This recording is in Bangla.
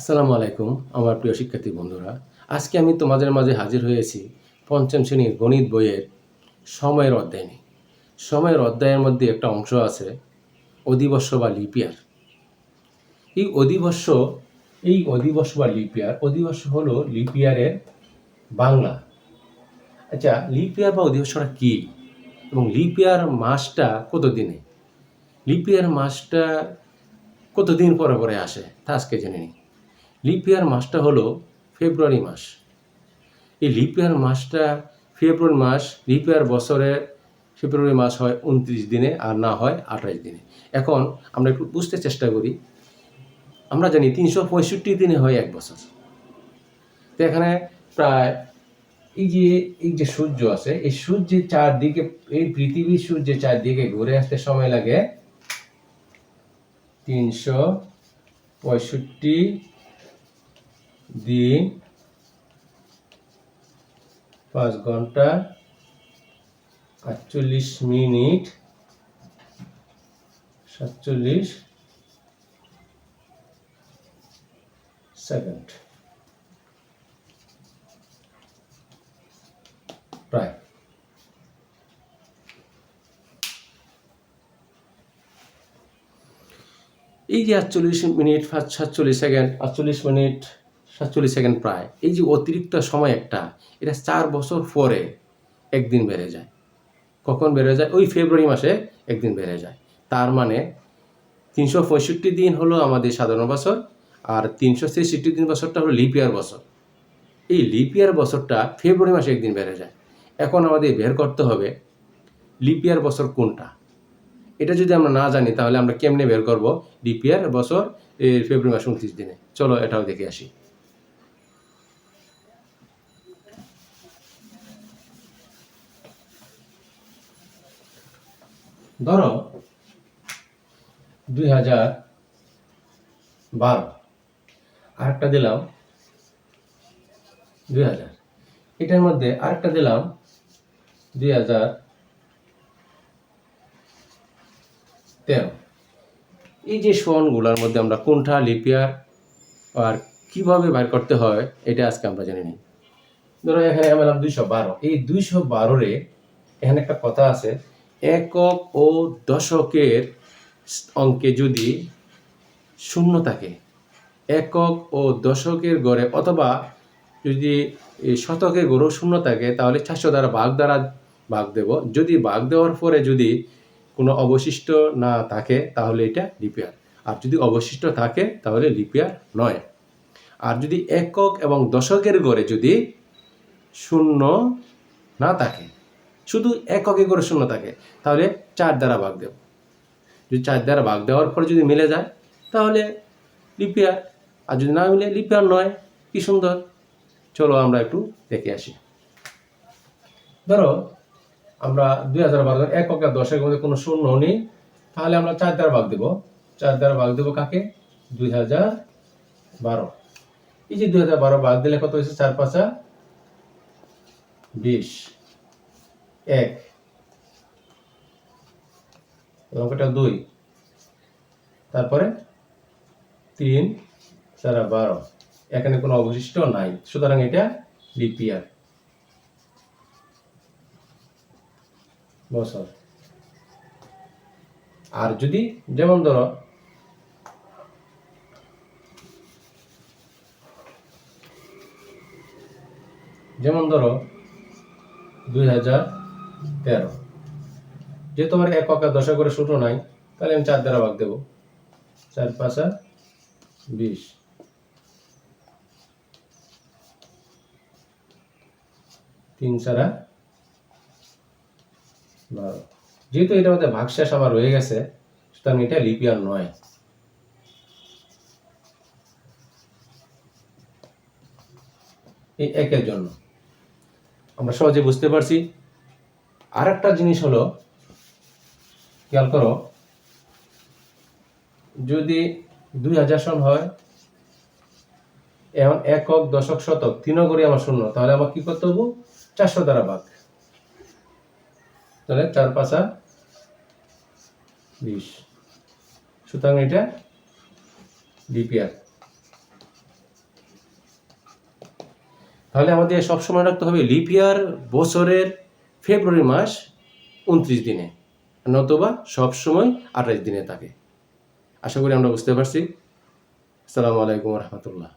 আসসালামু আলাইকুম, আমার প্রিয় শিক্ষার্থী বন্ধুরা। আজকে আমি তোমাদের মাঝে হাজির হয়েছি পঞ্চম শ্রেণির গণিত বইয়ের সময়ের অধ্যায় নিয়ে। সময়ের অধ্যায়ের মধ্যে একটা অংশ আছে, অধিবর্ষ বা লিপিয়ার এই অধিবর্ষ এই অধিবর্ষ বা লিপিয়ার অধিবর্ষ হলো লিপিয়ারের বাংলা। আচ্ছা লিপিয়ার বা অধিবর্ষটা কী? এবং লিপিয়ার মাসটা কত দিনে লিপিয়ার মাসটা কতদিন পরে পরে আসে? তা আজকে জেনে নিই। লিপ ইয়ার মাসটা হলো ফেব্রুয়ারি মাস। এই লিপ ইয়ার মাসটা ফেব্রুয়ারি মাস লিপ ইয়ার বছরে ফেব্রুয়ারি মাস হয় উনত্রিশ দিনে আর না হয় আঠাশ দিনে। এখন আমরা একটু বুঝতে চেষ্টা করি, আমরা জানি তিনশো পঁয়ষট্টি দিনে হয় এক বছর। তো এখানে প্রায় এই যে এই যে সূর্য আছে, এই সূর্যের চারদিকে, এই পৃথিবীর সূর্যের চারদিকে ঘুরে আসতে সময় লাগে তিনশো পঁয়ষট্টি দিন, পাঁচ ঘণ্টা, আটচল্লিশ মিনিট, সাতচল্লিশ সেকেন্ড। প্রায়। এই যে আটচল্লিশ মিনিট সাতচল্লিশ সেকেন্ড, আটচল্লিশ মিনিট সাতচল্লিশ সেকেন্ড প্রায়। এই যে অতিরিক্ত সময় একটা, এটা চার বছর পরে একদিন বেড়ে যায়। কখন বেড়ে যায়? ওই ফেব্রুয়ারি মাসে একদিন বেড়ে যায়। তার মানে তিনশো পঁয়ষট্টি দিন হলো আমাদের সাধারণ বছর আর তিনশো ছেষট্টি দিন বছরটা হলো লিপ ইয়ার বছর। এই লিপ ইয়ার বছরটা ফেব্রুয়ারি মাসে একদিন বেড়ে যায়। এখন আমাদের বের করতে হবে লিপ ইয়ার বছর কোনটা? এটা যদি আমরা না জানি তাহলে আমরা কেমনে বের করব? লিপ ইয়ার বছর, এই ফেব্রুয়ারি মাস উনত্রিশ দিনে। চলো এটাও দেখে আসি। ধরো, দুই হাজার বারো। আরেকটা দিলাম দুই হাজার। এটার মধ্যে আরেকটা দিলাম দুই হাজার তেরো। এই যে সনগুলোর মধ্যে আমরা কোনটা লিপিয়ার আর কীভাবে বাইর করতে হয়, এটা আজকে আমরা জেনে নিই। ধরো এখানে আমি দুইশো বারো। এই দুইশো বারোরে এখানে একটা কথা আছে একক ও দশকের অঙ্কে যদি শূন্য থাকে, একক ও দশকের গড়ে অথবা যদি শতকের গড়েও শূন্য থাকে, তাহলে চারশো দ্বারা ভাগ দ্বারা ভাগ দেব। যদি ভাগ দেওয়ার পরে যদি কোনো অবশিষ্ট না থাকে, তাহলে এটা লিপিয়ার। আর যদি অবশিষ্ট থাকে, তাহলে লিপিয়ার নয়। আর যদি একক এবং দশকের গড়ে যদি শূন্য না থাকে শুধু এককে করে শূন্য থাকে, তাহলে চার দ্বারা ভাগ দেব। যদি চার দ্বারা ভাগ দেওয়ার পরে যদি মিলে যায়, তাহলে লিপিয়ার, আর যদি না মিলে, লিপিয়ার নয়। কি সুন্দর। চলো আমরা একটু দেখে আসি। ধরো, আমরা দুই হাজার বারো একক আর দশের মধ্যে কোনো শূন্য নেই, তাহলে আমরা চার দ্বারা ভাগ দেব। চার দ্বারা ভাগ দেবো কাকে? দুই হাজার বারো। এই যে দুই হাজার বারো ভাগ দিলে কত হয়েছে? চার পাঁচা বিশ। এক। অঙ্কটা দুই। তারপরে তিন সারা বারো। এখানে কোনো অবশিষ্ট নাই। সুতরাং এটা লিপিয়ার বছর। আর যদি যেমন ধরো যেমন ধরো দুই হাজার তেরো। যেহেতু আমার একক আর দশা করে ছোটো নাই, তাহলে আমি চার দ্বারা ভাগ দেবো। চার পাঁচা বিশ। তিন চারা বারো। যেহেতু এটা মধ্যে ভাগশেষ আমার রয়ে গেছে, সুতরাং এটা লিপিয়ার নয়। এই একের জন্য। আমরা সহজে বুঝতে পারছি আর একটা জিনিস হলো, খেয়াল করো, যদি দুই হাজার সন হয় এখন একক, দশক, শতক, তিনও আমার শূন্য, তাহলে আমার কি করতে হব চারশো দ্বারা ভাগ। তাহলে চার পাঁচা বিশ। সুতরাং এটা লিপিয়ার তাহলে আমাদের সবসময় রাখতে হবে লিপিয়ার বছরের ফেব্রুয়ারি মাস উনত্রিশ দিনে। নতুবা সবসময় আঠাশ দিনে থাকে। আশা করি আমরা বুঝতে পারছি। আসসালামু আলাইকুম রহমতুল্লাহ।